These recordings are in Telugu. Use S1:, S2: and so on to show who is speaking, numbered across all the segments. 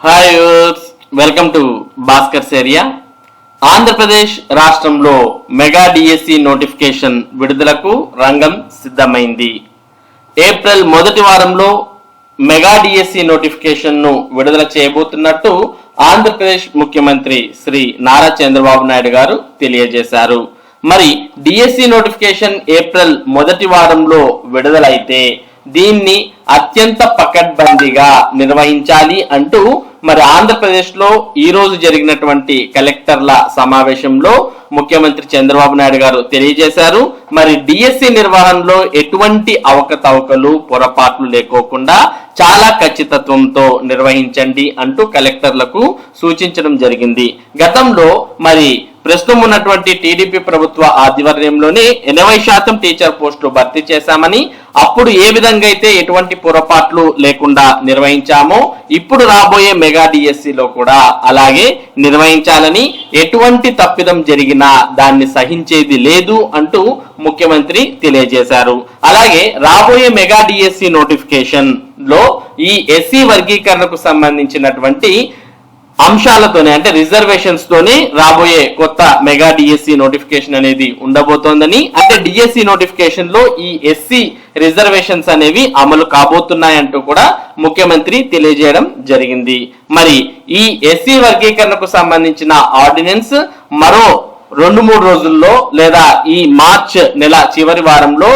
S1: Hi welcome to Bhaskar's area Andhra Pradesh రాష్ట్రంలో మెగా డిఎస్సి నోటిఫికేషన్ విడుదలకు రంగం సిద్ధమైంది. ఏప్రిల్ మొదటి వారంలో మెగా డిఎస్సి నోటిఫికేషన్ను విడుదల చేయబోతున్నట్టు ఆంధ్రప్రదేశ్ ముఖ్యమంత్రి శ్రీ నారా చంద్రబాబు నాయుడు గారు తెలియజేశారు. మరి డిఎస్సి నోటిఫికేషన్ ఏప్రిల్ మొదటి వారంలో విడుదలైతే దీన్ని అత్యంత పకడ్బందీగా నిర్వహించాలి అంటూ మరి ఆంధ్రప్రదేశ్లో ఈ రోజు జరిగినటువంటి కలెక్టర్ల సమావేశంలో ముఖ్యమంత్రి చంద్రబాబు నాయుడు గారు తెలియజేశారు. మరి డిఎస్సి నిర్వహణలో ఎటువంటి అవకతవకలు పొరపాట్లు లేకోకుండా చాలా ఖచ్చితత్వంతో నిర్వహించండి అంటూ కలెక్టర్లకు సూచించడం జరిగింది. గతంలో మరి ప్రస్తుతం ఉన్నటువంటి టీడీపీ ప్రభుత్వ ఆధ్వర్యంలోనే ఎనభై శాతం టీచర్ పోస్టులు భర్తీ చేశామని అప్పుడు ఏ విధంగా అయితే ఎటువంటి పొరపాట్లు లేకుండా నిర్వహించామో ఇప్పుడు రాబోయే మెగా డిఎస్సిలో కూడా అలాగే నిర్వహించాలని ఎటువంటి తప్పిదం జరిగినా దాన్ని సహించేది లేదు అంటూ ముఖ్యమంత్రి తెలియజేశారు. అలాగే రాబోయే మెగా డిఎస్సి నోటిఫికేషన్లో ఈ ఎస్సీ వర్గీకరణకు సంబంధించినటువంటి అంశాలతోనే అంటే రిజర్వేషన్స్ తోనే రాబోయే కొత్త మెగా డిఎస్సి నోటిఫికేషన్ అనేది ఉండబోతోందని. అంటే డిఎస్సి నోటిఫికేషన్లో ఈ ఎస్సీ రిజర్వేషన్స్ అనేవి అమలు కాబోతున్నాయంటూ కూడా ముఖ్యమంత్రి తెలియజేయడం జరిగింది. మరి ఈ ఎస్సీ వర్గీకరణకు సంబంధించిన ఆర్డినెన్స్ మరో రెండు మూడు రోజుల్లో లేదా ఈ మార్చ్ నెల చివరి వారంలో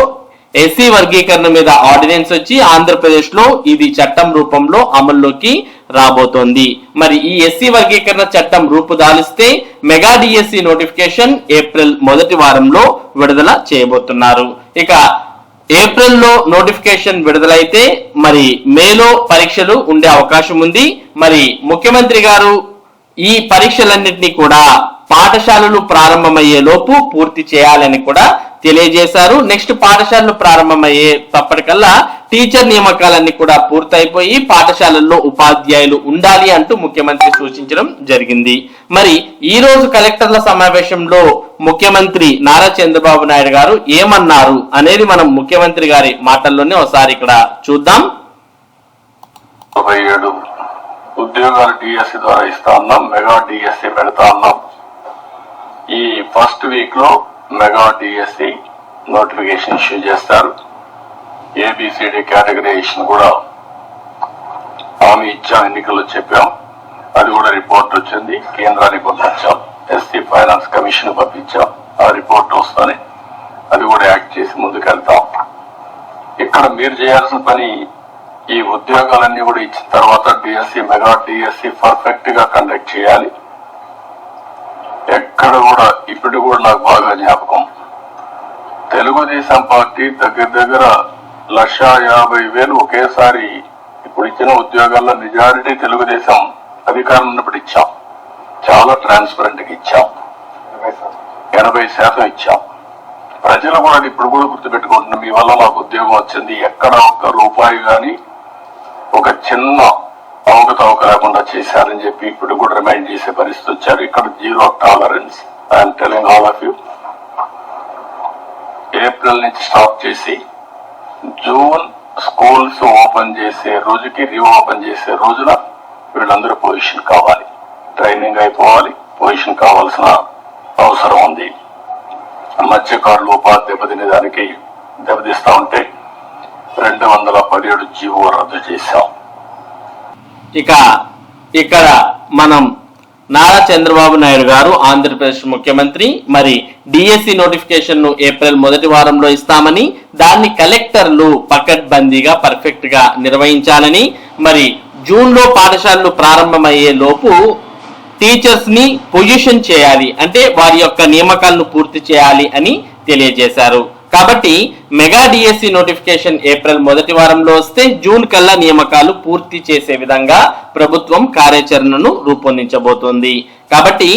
S1: ఎస్సీ వర్గీకరణ మీద ఆర్డినెన్స్ వచ్చి ఆంధ్రప్రదేశ్లో ఇది చట్టం రూపంలో అమల్లోకి రాబోతోంది. మరి ఈ ఎస్సీ వర్గీకరణ చట్టం రూపుదాలిస్తే మెగా డిఎస్సి నోటిఫికేషన్ ఏప్రిల్ మొదటి వారంలో విడుదల చేయబోతున్నారు. ఇక ఏప్రిల్లో నోటిఫికేషన్ విడుదలైతే మరి మేలో పరీక్షలు ఉండే అవకాశం ఉంది. మరి ముఖ్యమంత్రి గారు ఈ పరీక్షలన్నింటినీ కూడా పాఠశాలలు ప్రారంభమయ్యే లోపు పూర్తి చేయాలని కూడా తెలియజేశారు. నెక్స్ట్ పాఠశాలలు ప్రారంభమయ్యే తప్పటికల్లా టీచర్ నియామకాలన్నీ కూడా పూర్తయిపోయి పాఠశాలల్లో ఉపాధ్యాయులు ఉండాలి అంటూ ముఖ్యమంత్రి సూచించడం జరిగింది. మరి ఈ రోజు కలెక్టర్ల సమావేశంలో ముఖ్యమంత్రి నారా చంద్రబాబు నాయుడు గారు ఏమన్నారు అనేది మనం ముఖ్యమంత్రి గారి మాటల్లోనే ఒకసారి ఇక్కడ చూద్దాం.
S2: ఉద్యోగాలు డిఎస్సి ద్వారా ఇస్తా ఉన్నాం మెగా డిఎస్సి పెడతా ఉన్నాం ఈ ఫస్ట్ వీక్లో మెగా డిఎస్సి నోటిఫికేషన్ ఇష్యూ చేస్తారు. A B C D categorization కూడా హామీ ఇచ్చాం ఎన్నికల్లో చెప్పాం. అది కూడా రిపోర్ట్ వచ్చింది కేంద్రానికి పంపించాం ఎస్సీ ఫైనాన్స్ కమిషన్ పంపించాం ఆ రిపోర్ట్ వస్తుంది అది కూడా యాక్ట్ చేసి ముందుకెళ్తాం. ఇక్కడ మీరు చేయాల్సిన పని ఈ ఉద్యోగాలన్నీ కూడా ఇచ్చిన తర్వాత డిఎస్సి మెగా డిఎస్సి పర్ఫెక్ట్గా కండక్ట్ చేయాలి. ఎక్కడ కూడా ఇప్పుడు కూడా నాకు బాగా జ్ఞాపకం. తెలుగుదేశం పార్టీ దగ్గర దగ్గర లక్ష యాభై వేలు ఒకేసారి ఇప్పుడు ఇచ్చిన ఉద్యోగాల్లో మెజారిటీ తెలుగుదేశం అధికారం ఉన్నప్పుడు ఇచ్చాం. చాలా ట్రాన్స్పరెంట్గా ఇచ్చాం. ఎనభై శాతం. ఇచ్చాం. ప్రజలు కూడా ఇప్పుడు కూడా గుర్తుపెట్టుకుంటున్నాం మీ వల్ల మాకు ఉద్యోగం వచ్చింది. ఎక్కడ ఒక్క రూపాయి గాని ఒక చిన్న అవకతవక లేకుండా చేశారని చెప్పి ఇప్పుడు కూడా రిమైండ్ చేసే పరిస్థితి వచ్చారు. ఇక్కడ zero tolerance. I'm telling all of you April నుంచి స్టాప్ చేసి జూన్ స్కూల్స్ ఓపెన్ చేసే రోజుకి రీఓపెన్ చేసే రోజున వీళ్ళందరూ పొజిషన్ కావాలి. ట్రైనింగ్ అయిపోవాలి. పొజిషన్ కావాల్సిన అవసరం ఉంది. మత్స్యకారులు ఉపాధి దెబ్బతినే దానికి దెబ్బతిస్తా ఉంటే రెండు వందల పదిహేడు జీవో రద్దు చేశాం.
S1: ఇక ఇక్కడ మనం నారా చంద్రబాబు నాయుడు గారు ఆంధ్రప్రదేశ్ ముఖ్యమంత్రి మరి డిఎస్సి నోటిఫికేషన్ను ఏప్రిల్ మొదటి వారంలో ఇస్తామని దాన్ని కలెక్టర్లు పకడ్బందీగా పర్ఫెక్ట్గా నిర్వహించాలని మరి జూన్లో పాఠశాలలు ప్రారంభమయ్యే లోపు టీచర్స్ని పొజిషన్ చేయాలి అంటే వారి యొక్క నియామకాలను పూర్తి చేయాలి అని తెలియజేశారు. కాబట్టి మెగా డిఎస్సి నోటిఫికేషన్ ఏప్రిల్ మొదటి వారంలో వస్తే జూన్ కల్లా నియామకాలు పూర్తి చేసే విధంగా ప్రభుత్వం కార్యాచరణను రూపొందించబోతోంది. కాబట్టి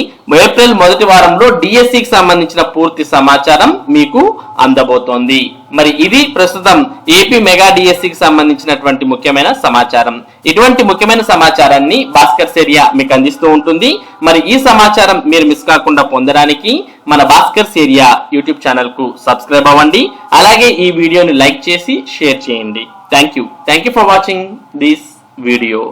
S1: ఏప్రిల్ మొదటి వారంలో డిఎస్సికి సంబంధించిన పూర్తి సమాచారం మీకు అందబోతోంది. మరి ఇది ప్రస్తుతం ఏపీ మెగా డిఎస్సికి సంబంధించినటువంటి ముఖ్యమైన సమాచారం. ఇటువంటి ముఖ్యమైన సమాచారాన్ని భాస్కర్ ఏరియా మీకు అందిస్తూ ఉంటుంది. మరి ఈ సమాచారం మీరు మిస్ కాకుండా పొందడానికి మన భాస్కర్ ఏరియా యూట్యూబ్ ఛానల్కు సబ్స్క్రైబ్ అవ్వండి. అలాగే ఈ వీడియోని లైక్ చేసి షేర్ చేయండి. Thank you thank you for watching this video